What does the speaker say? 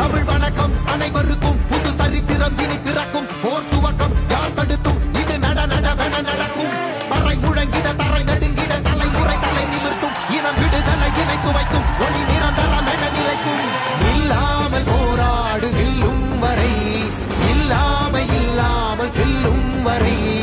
தமிழ் வணக்கம். அனைவருக்கும் புது சரித்திரம் இனி பிறக்கும் போர் துவக்கம். யார் தடுத்தும் இது நட நடவென நடக்கும். தரை முழங்கிட தரை நடுங்கிட தலைமுறை தலை நிமிர்த்தும். இனம் விடுதலை இணை சுவைக்கும். ஒளி நிரந்தரம் என நிலைக்கும். இல்லாமல் போராடு வரை. இல்லாமல் இல்லாமல் செல்லும் வரை.